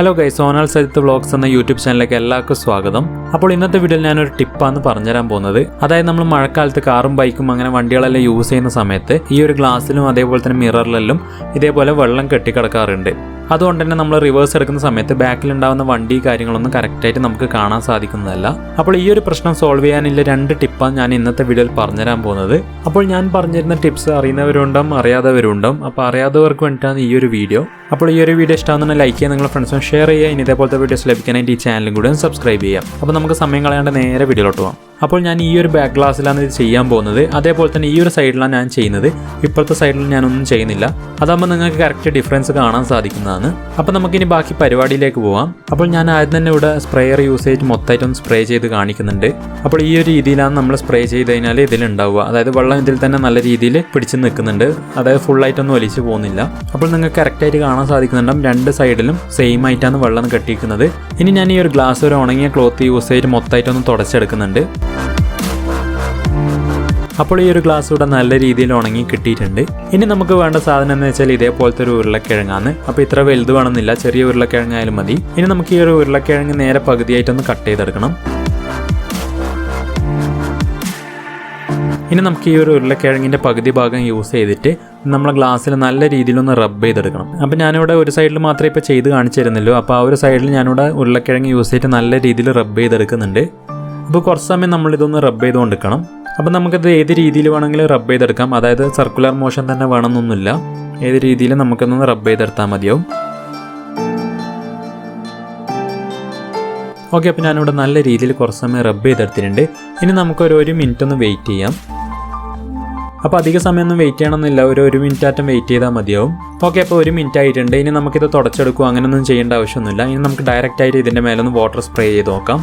Hello guys Sonal Sarith vlogs എന്ന YouTube ചാനലിലേക്ക് എല്ലാവർക്കും സ്വാഗതം. അപ്പോൾ ഇന്നത്തെ വീഡിയോയിൽ ഞാനൊരു ടിപ്പാണ് പറഞ്ഞുതരാൻ പോകുന്നത്. അതായത് നമ്മൾ മഴക്കാലത്ത് കാറും ബൈക്കും അങ്ങനെ വണ്ടികളെല്ലാം യൂസ് ചെയ്യുന്ന സമയത്ത് ഈ ഒരു ഗ്ലാസ്സിലും അതേപോലെ തന്നെ മിററിലെല്ലാം ഇതേപോലെ വെള്ളം കെട്ടിക്കിടക്കാറുണ്ട്. അതുകൊണ്ട് തന്നെ നമ്മൾ റിവേഴ്സ് എടുക്കുന്ന സമയത്ത് ബാക്കിൽ ഉണ്ടാകുന്ന വണ്ടി കാര്യങ്ങളൊന്നും കറക്റ്റായിട്ട് നമുക്ക് കാണാൻ സാധിക്കുന്നതല്ല. അപ്പോൾ ഈ ഒരു പ്രശ്നം സോൾവ് ചെയ്യാനുള്ള രണ്ട് ടിപ്പാണ് ഞാൻ ഇന്നത്തെ വീഡിയോയിൽ പറഞ്ഞുതരാൻ പോകുന്നത്. അപ്പോൾ ഞാൻ പറഞ്ഞിരുന്ന ടിപ്സ് അറിയുന്നവരുണ്ടാവും അറിയാത്തവരുണ്ടാവും. അപ്പോൾ അറിയാത്തവർക്ക് വേണ്ടിയിട്ടാണ് ഈ ഒരു വീഡിയോ അപ്പോൾ ഈ ഒരു വീഡിയോ ഇഷ്ടമാകുന്ന ലൈക്ക് ചെയ്യുക നിങ്ങളുടെ ഫ്രണ്ട്സും ഷെയർ ചെയ്യുക. ഇനി ഇതേപോലത്തെ വീഡിയോസ് ലഭിക്കാനായിട്ട് ഈ ചാനലും കൂടെ സബ്സ്ക്രൈബ് ചെയ്യാം അപ്പോൾ നമുക്ക് സമയം കളയാണ്ട് നേരെ വീഡിയോയിലോട്ട് പോകാം അപ്പോൾ ഞാൻ ഈ ഒരു ബാക്ക് ഗ്ലാസ്സിലാണ് ഇത് ചെയ്യാൻ പോകുന്നത്. അതേപോലെ തന്നെ ഈ ഒരു സൈഡിലാണ് ഞാൻ ചെയ്യുന്നത്. ഇപ്പോഴത്തെ സൈഡിൽ ഞാനൊന്നും ചെയ്യുന്നില്ല. അതാകുമ്പോൾ നിങ്ങൾക്ക് കറക്റ്റ് ഡിഫറൻസ് കാണാൻ സാധിക്കുന്നതാണ്. അപ്പോൾ നമുക്കിനി ബാക്കി പരിപാടിയിലേക്ക് പോകാം അപ്പോൾ ഞാൻ ആദ്യം തന്നെ ഇവിടെ സ്പ്രേയർ യൂസേജ് മൊത്തമായിട്ടൊന്ന് സ്പ്രേ ചെയ്ത് കാണിക്കുന്നുണ്ട്. അപ്പോൾ ഈ ഒരു രീതിയിലാണ് നമ്മൾ സ്പ്രേ ചെയ്ത് കഴിഞ്ഞാൽ ഇതിലുണ്ടാവുക അതായത് വെള്ളം ഇതിൽ തന്നെ നല്ല രീതിയിൽ പിടിച്ച് നിൽക്കുന്നുണ്ട്. അതായത് ഫുള്ളായിട്ടൊന്നും ഒലിച്ച് പോകുന്നില്ല. അപ്പോൾ നിങ്ങൾക്ക് കറക്റ്റായിട്ട് കാണാൻ സാധിക്കുന്നുണ്ടാവും. രണ്ട് സൈഡിലും സെയിം ആയിട്ടാണ് വെള്ളം കെട്ടിയിരിക്കുന്നത്. ഇനി ഞാൻ ഈ ഒരു ഗ്ലാസ് ഒരു ഉണങ്ങിയ ക്ലോത്ത് യൂസ് ചെയ്ത് മൊത്തമായിട്ടൊന്ന് തുടച്ചെടുക്കുന്നുണ്ട്. അപ്പോൾ ഈ ഒരു ഗ്ലാസ് ഇവിടെ നല്ല രീതിയിൽ ഉണങ്ങി കിട്ടിയിട്ടുണ്ട്. ഇനി നമുക്ക് വേണ്ട സാധനം എന്ന് വെച്ചാൽ ഇതേപോലത്തെ ഒരു ഉരുളക്കിഴങ്ങാണ്. അപ്പോൾ ഇത്ര വലുത് വേണമെന്നില്ല. ചെറിയ ഉരുളക്കിഴങ്ങായാലും മതി. ഇനി നമുക്ക് ഈ ഒരു ഉരുളക്കിഴങ്ങ് നേരെ പകുതിയായിട്ടൊന്ന് കട്ട് ചെയ്തെടുക്കണം. ഇനി നമുക്ക് ഈ ഒരു ഉരുളക്കിഴങ്ങിന്റെ പകുതി ഭാഗം യൂസ് ചെയ്തിട്ട് നമ്മളെ ഗ്ലാസ്സിൽ നല്ല രീതിയിലൊന്ന് റബ്ബ് ചെയ്തെടുക്കണം. അപ്പോൾ ഞാനിവിടെ ഒരു സൈഡിൽ മാത്രമേ ഇപ്പോൾ ചെയ്ത് കാണിച്ചിരുന്നല്ലോ അപ്പോൾ ആ ഒരു സൈഡിൽ ഞാനിവിടെ ഉരുളക്കിഴങ്ങ് യൂസ് ചെയ്തിട്ട് നല്ല രീതിയിൽ റബ്ബ് ചെയ്തെടുക്കുന്നുണ്ട്. അപ്പോൾ കുറച്ച് സമയം നമ്മളിതൊന്ന് റബ്ബ് ചെയ്തുകൊണ്ടിരിക്കണം. അപ്പോൾ നമുക്കത് ഏത് രീതിയിൽ വേണമെങ്കിലും റബ്ബ് ചെയ്തെടുക്കാം. അതായത് സർക്കുലർ മോഷൻ തന്നെ വേണമെന്നൊന്നുമില്ല. ഏത് രീതിയിൽ നമുക്കൊന്ന് റബ്ബ് ചെയ്തെടുത്താൽ മതിയാവും. ഓക്കെ അപ്പോൾ ഞാനിവിടെ നല്ല രീതിയിൽ കുറച്ച് സമയം റബ്ബ് ചെയ്തെടുത്തിട്ടുണ്ട്. ഇനി നമുക്കൊരു ഒരു മിനിറ്റ് ഒന്ന് വെയിറ്റ് ചെയ്യാം. അപ്പോൾ അധിക സമയമൊന്നും വെയിറ്റ് ചെയ്യണമെന്നില്ല. ഒരു ഒരു മിനിറ്റ് ആറ്റം വെയിറ്റ് ചെയ്താൽ മതിയാവും. ഓക്കെ അപ്പോൾ ഒരു മിനിറ്റ് ആയിട്ടുണ്ട്. ഇനി നമുക്കിത് തുടച്ചെടുക്കുക അങ്ങനെയൊന്നും ചെയ്യേണ്ട ആവശ്യമൊന്നുമില്ല. ഇനി നമുക്ക് ഡയറക്റ്റ് ആയിട്ട് ഇതിന്റെ മേലൊന്ന് വാട്ടർ സ്പ്രേ ചെയ്ത് നോക്കാം.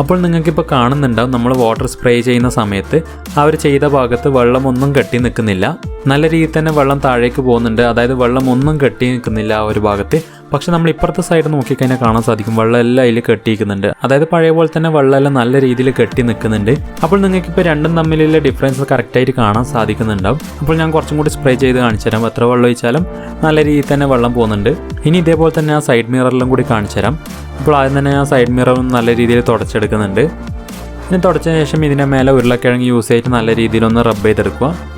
അപ്പോൾ നിങ്ങൾക്കിപ്പോൾ കാണുന്നുണ്ടാവും നമ്മൾ വാട്ടർ സ്പ്രേ ചെയ്യുന്ന സമയത്ത് അവർ ചെയ്ത ഭാഗത്ത് വെള്ളമൊന്നും കെട്ടി നിൽക്കുന്നില്ല. നല്ല രീതിയിൽ തന്നെ വെള്ളം താഴേക്ക് പോകുന്നുണ്ട്. അതായത് വെള്ളം ഒന്നും കെട്ടി നിൽക്കുന്നില്ല ആ ഒരു ഭാഗത്ത്. പക്ഷെ നമ്മൾ ഇപ്പുറത്തെ സൈഡ് നോക്കിക്കഴിഞ്ഞാൽ കാണാൻ സാധിക്കും. വെള്ളമെല്ലാം അതിൽ കെട്ടിയിരിക്കുന്നുണ്ട്. അതായത് പഴയ പോലെ തന്നെ വെള്ളമെല്ലാം നല്ല രീതിയിൽ കെട്ടി നിൽക്കുന്നുണ്ട്. അപ്പോൾ നിങ്ങൾക്ക് ഇപ്പോൾ രണ്ടും തമ്മിലുള്ള ഡിഫറൻസ് കറക്റ്റായിട്ട് കാണാൻ സാധിക്കുന്നുണ്ടാവും. അപ്പോൾ ഞാൻ കുറച്ചും കൂടി സ്പ്രേ ചെയ്ത് കാണിച്ചു തരാം. എത്ര വെള്ളം ഒഴിച്ചാലും നല്ല രീതിയിൽ തന്നെ വെള്ളം പോകുന്നുണ്ട്. ഇനി ഇതേപോലെ തന്നെ ആ സൈഡ് മിററിലും കൂടി കാണിച്ചു തരാം. അപ്പോൾ ആദ്യം തന്നെ ആ സൈഡ് മിററും നല്ല രീതിയിൽ തുടച്ചെടുക്കുന്നുണ്ട്. ഇനി തുടച്ചതിന് ശേഷം ഇതിന്റെ മേലെ ഉരുളക്കിഴങ്ങ് യൂസ് ചെയ്തിട്ട് നല്ല രീതിയിലൊന്ന് റബ്ബ് ചെയ്തെടുക്കുക.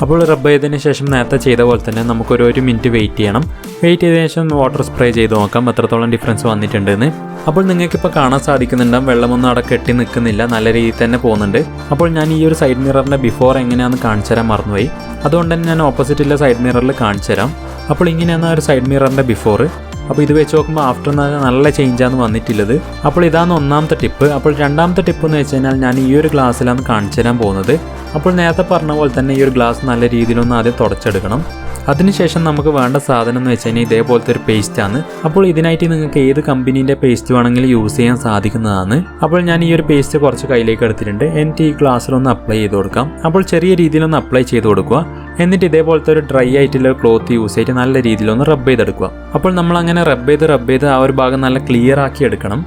അപ്പോൾ റബ്ബ് ചെയ്തതിന് ശേഷം നേരത്തെ ചെയ്ത പോലെ തന്നെ നമുക്കൊരു ഒരു മിനിറ്റ് വെയിറ്റ് ചെയ്യണം. വെയിറ്റ് ചെയ്തതിന് ശേഷം വാട്ടർ സ്പ്രേ ചെയ്ത് നോക്കാം. എത്രത്തോളം ഡിഫറൻസ് വന്നിട്ടുണ്ടെന്ന്. അപ്പോൾ നിങ്ങൾക്കിപ്പോൾ കാണാൻ സാധിക്കുന്നുണ്ടാവും. വെള്ളമൊന്നും അവിടെ കെട്ടി നിൽക്കുന്നില്ല. നല്ല രീതിയിൽ തന്നെ പോകുന്നുണ്ട്. അപ്പോൾ ഞാൻ ഈ ഒരു സൈഡ് മിററിന്റെ ബിഫോർ എങ്ങനെയാണെന്ന് കാണിച്ചു തരാൻ മറന്നുപോയി. അതുകൊണ്ട് തന്നെ ഞാൻ ഓപ്പോസിറ്റുള്ള സൈഡ് മിററിൽ കാണിച്ചു തരാം. അപ്പോൾ ഇങ്ങനെയാണ് ആ ഒരു സൈഡ് മിററിന്റെ ബിഫോർ അപ്പോൾ ഇത് വെച്ച് നോക്കുമ്പോൾ ആഫ്റ്റർ നല്ല ചേഞ്ചാണ് വന്നിട്ടുള്ളത് അപ്പോൾ ഇതാണ് ഒന്നാമത്തെ ടിപ്പ് അപ്പോൾ രണ്ടാമത്തെ ടിപ്പ് എന്ന് വെച്ച് കഴിഞ്ഞാൽ ഞാൻ ഈ ഒരു ഗ്ലാസ്സിലാണ് കാണിച്ചു തരാൻ പോകുന്നത്. അപ്പോൾ നേരത്തെ പറഞ്ഞ പോലെ തന്നെ ഈ ഒരു ഗ്ലാസ് നല്ല രീതിയിലൊന്ന് ആദ്യം തുടച്ചെടുക്കണം. അതിനുശേഷം നമുക്ക് വേണ്ട സാധനം എന്ന് വെച്ച് കഴിഞ്ഞാൽ ഇതേപോലത്തെ ഒരു പേസ്റ്റാണ് അപ്പോൾ ഇതിനായിട്ട് നിങ്ങൾക്ക് ഏത് കമ്പനീന്റെ പേസ്റ്റ് വേണമെങ്കിലും യൂസ് ചെയ്യാൻ സാധിക്കുന്നതാണ്. അപ്പോൾ ഞാൻ ഈ ഒരു പേസ്റ്റ് കുറച്ച് കയ്യിലേക്ക് എടുത്തിട്ടുണ്ട്. എന്നിട്ട് ഈ ഗ്ലാസ്സിലൊന്ന് അപ്ലൈ ചെയ്ത് കൊടുക്കാം. അപ്പോൾ ചെറിയ രീതിയിലൊന്ന് അപ്ലൈ ചെയ്ത് കൊടുക്കുക. എന്നിട്ട് ഇതേപോലത്തെ ഒരു ഡ്രൈ ആയിട്ടുള്ള ക്ലോത്ത് യൂസ് ചെയ്തിട്ട് നല്ല രീതിയിൽ ഒന്ന് റബ്ബ് ചെയ്തെടുക്കുക. അപ്പോൾ നമ്മൾ അങ്ങനെ റബ്ബ് ചെയ്ത് റബ്ബ് ചെയ്ത് ആ ഒരു ഭാഗം നല്ല ക്ലിയർ ആക്കി എടുക്കണം.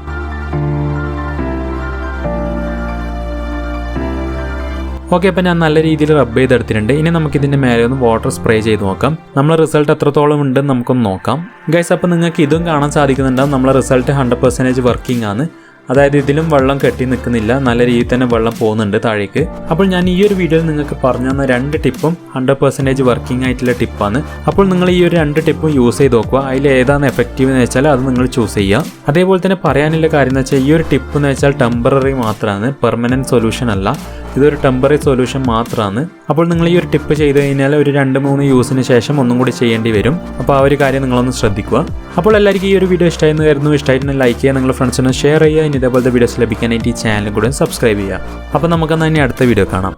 ഓക്കെ അപ്പം ഞാൻ നല്ല രീതിയിൽ റബ്ബ് ചെയ്തെടുത്തിട്ടുണ്ട്. ഇനി നമുക്ക് ഇതിന്റെ മേലെ ഒന്ന് വാട്ടർ സ്പ്രേ ചെയ്ത് നോക്കാം. നമ്മളെ റിസൾട്ട് എത്രത്തോളം ഉണ്ടെന്ന് നമുക്കൊന്ന് നോക്കാം. ഗൈസ് അപ്പം നിങ്ങൾക്ക് ഇതും കാണാൻ സാധിക്കുന്നുണ്ടാവും. നമ്മളെ റിസൾട്ട് ഹൺഡ്രഡ് പെർസെന്റേജ് വർക്കിംഗ് ആണ്. അതായത് ഇതിലും വെള്ളം കെട്ടി നിൽക്കുന്നില്ല. നല്ല രീതിയിൽ തന്നെ വെള്ളം പോകുന്നുണ്ട് താഴേക്ക്. അപ്പോൾ ഞാൻ ഈ ഒരു വീഡിയോയിൽ നിങ്ങൾക്ക് പറഞ്ഞു തന്ന രണ്ട് ടിപ്പും ഹൺഡ്രഡ് പെർസെന്റേജ് വർക്കിംഗ് ആയിട്ടുള്ള ടിപ്പാണ്. അപ്പോൾ നിങ്ങൾ ഈ ഒരു രണ്ട് ടിപ്പും യൂസ് ചെയ്ത് നോക്കുക. അതിൽ ഏതാണ് എഫക്റ്റീവ് എന്ന് വെച്ചാൽ അത് നിങ്ങൾ ചൂസ് ചെയ്യുക. അതേപോലെ തന്നെ പറയാനുള്ള കാര്യം എന്ന് വെച്ചാൽ ഈ ഒരു ടിപ്പ് എന്ന് വെച്ചാൽ ടെമ്പററി മാത്രമാണ്. പെർമനന്റ് സൊല്യൂഷൻ അല്ല. ഇതൊരു ടെമ്പററി സൊല്യൂഷൻ മാത്രമാണ് അപ്പോൾ നിങ്ങൾ ഈ ഒരു ടിപ്പ് ചെയ്ത് കഴിഞ്ഞാൽ ഒരു രണ്ട് മൂന്ന് യൂസിന് ശേഷം ഒന്നും കൂടി ചെയ്യേണ്ടി വരും. അപ്പോൾ ആ ഒരു കാര്യം നിങ്ങളൊന്ന് ശ്രദ്ധിക്കുക. അപ്പോൾ എല്ലാവർക്കും ഈ ഒരു വീഡിയോ ഇഷ്ടമായിരുന്നു കരുതുന്നു. ഇഷ്ടമായിട്ട് ലൈക്ക് ചെയ്യുക നിങ്ങളുടെ ഫ്രണ്ട്സിന് ഷെയർ ചെയ്യുക. ഇനി ഇതേപോലത്തെ വീഡിയോസ് ലഭിക്കാനായിട്ട് ഈ ചാനലും കൂടെ സബ്സ്ക്രൈബ് ചെയ്യുക. അപ്പോൾ നമുക്കെന്നാൽ ഇനി അടുത്ത വീഡിയോ കാണാം.